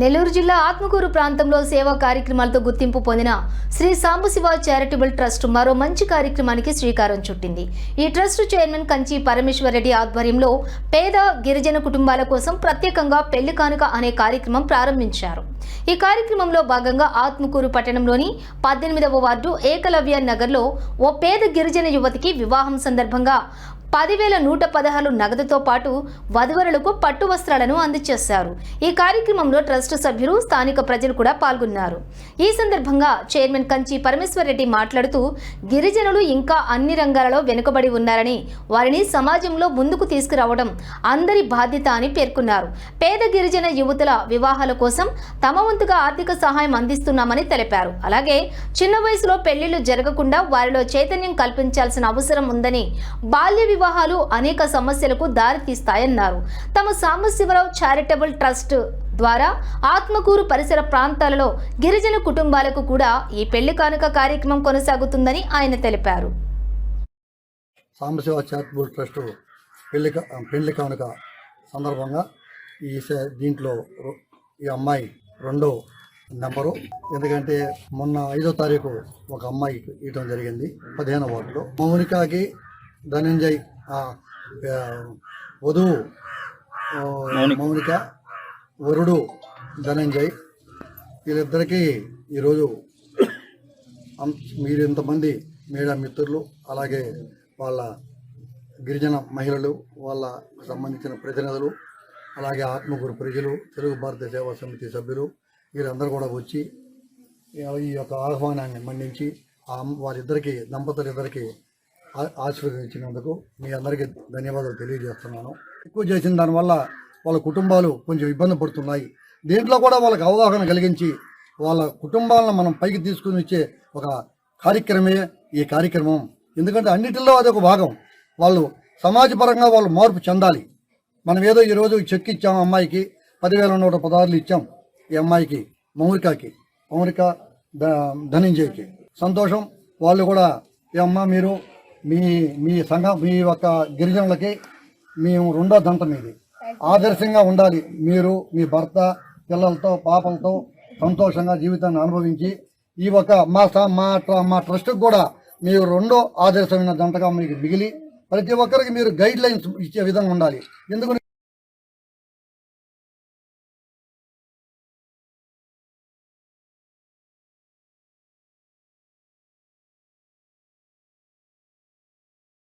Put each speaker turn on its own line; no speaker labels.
నెల్లూరు జిల్లా ఆత్మకూరు ప్రాంతంలో సేవా కార్యక్రమాలతో గుర్తింపు పొందిన శ్రీ సాంబశివ చారిటబుల్ ట్రస్ట్ మరో మంచి కార్యక్రమానికి శ్రీకారం చుట్టింది. ఈ ట్రస్ట్ చైర్మన్ కంచి పరమేశ్వరరెడ్డి ఆధ్వర్యంలో పేద గిరిజన కుటుంబాల కోసం ప్రత్యేకంగా పెళ్ళి కానుక అనే కార్యక్రమం ప్రారంభించారు. ఈ కార్యక్రమంలో భాగంగా ఆత్మకూరు పట్టణంలోని పద్దెనిమిదవ వార్డు ఏకలవ్య నగర్లో ఓ పేద గిరిజన యువతికి వివాహం సందర్భంగా పదివేల నూట పదహారు నగదుతో పాటు వధువరులకు పట్టు వస్త్రాలను అందజేశారు ఈ కార్యక్రమంలో ట్రస్ట్ సభ్యులు స్థానిక ప్రజలు కూడా పాల్గొన్నారు. ఈ సందర్భంగా చైర్మన్ కంచి పరమేశ్వరరెడ్డి మాట్లాడుతూ గిరిజనులు ఇంకా అన్ని రంగాలలో వెనుకబడి ఉన్నారని వారిని సమాజంలో ముందుకు తీసుకురావడం అందరి బాధ్యత అని పేర్కొన్నారు. పేద గిరిజన యువతుల వివాహాల కోసం తమ వంతుగా ఆర్థిక సహాయం అందిస్తున్నామని తెలిపారు. అలాగే చిన్న వయసులో పెళ్ళిళ్ళు జరగకుండా వారిలో చైతన్యం కల్పించాల్సిన అవసరం ఉందని బాల్య వివాహాలు అనేక సమస్యలకు దారితీస్తాయన్నారు. తమ సాంబశివరావు చారిటబుల్ ట్రస్ట్ ద్వారా ఆత్మకూరు పరిసర ప్రాంతాలలో గిరిజన కుటుంబాలకు కూడా ఈ పెళ్ళి కానుక కార్యక్రమం కొనసాగుతుందని ఆయన తెలిపారు.
సాంబశివ చారిటబుల్ ట్రస్ట్ పెళ్ళి పెళ్ళి కానుక సందర్భంగా ఈ దీంట్లో ఈ అమ్మాయి రెండో నెంబరు. ఎందుకంటే మొన్న ఐదో తారీఖు ఒక అమ్మాయి ఇవ్వడం జరిగింది పదిహేను వార్డులో. మౌనికాకి ధనంజయ్ వధువు మౌనిక. వరుడు ధనంజయ్. వీళ్ళిద్దరికీ ఈరోజు అం- మీరు ఇంతమంది మీడియా మిత్రులు అలాగే వాళ్ళ గిరిజన మహిళలు వాళ్ళ సంబంధించిన ప్రతినిధులు అలాగే ఆత్మకూరు ప్రజలు తెలుగు భారత సేవా సమితి సభ్యులు వీరందరూ కూడా వచ్చి ఈ యొక్క ఆహ్వానాన్ని మన్నించి వారిద్దరికి దంపతులిద్దరికి ఆ- ఆశీర్వదించినందుకు మీ అందరికీ ధన్యవాదాలు తెలియజేస్తున్నాను. ఎక్కువ చేసిన దానివల్ల వాళ్ళ కుటుంబాలు కొంచెం ఇబ్బంది పడుతున్నాయి. దీంట్లో కూడా వాళ్ళకి అవగాహన కలిగించి వాళ్ళ కుటుంబాలను మనం పైకి తీసుకుని వచ్చే ఒక కార్యక్రమే ఈ కార్యక్రమం. ఎందుకంటే అన్నిటిలో అదొక భాగం. వాళ్ళు సమాజపరంగా వాళ్ళు మార్పు చెందాలి. మనం ఏదో ఈరోజు చెక్ ఇచ్చాం అమ్మాయికి పదివేల నూట పదహారులు ఇచ్చాం ఈ అమ్మాయికి మౌరికాకి మౌరిక ధనంజయ్కి. సంతోషం. వాళ్ళు కూడా ఏ అమ్మ మీరు మీ మీ సంఘం మీ యొక్క గిరిజనులకి మేము రెండో దంతం మీది ఆదర్శంగా ఉండాలి మీరు మీ భర్త పిల్లలతో పాపలతో సంతోషంగా జీవితాన్ని అనుభవించి ఈ ఒక మా స- మా ట్ర- మా ట్రస్ట్కి కూడా మీరు రెండో ఆదర్శమైన దంతగా మీకు మిగిలి ప్రతి ఒక్కరికి మీరు గైడ్ లైన్స్ ఇచ్చే విధంగా ఉండాలి. ఎందుకు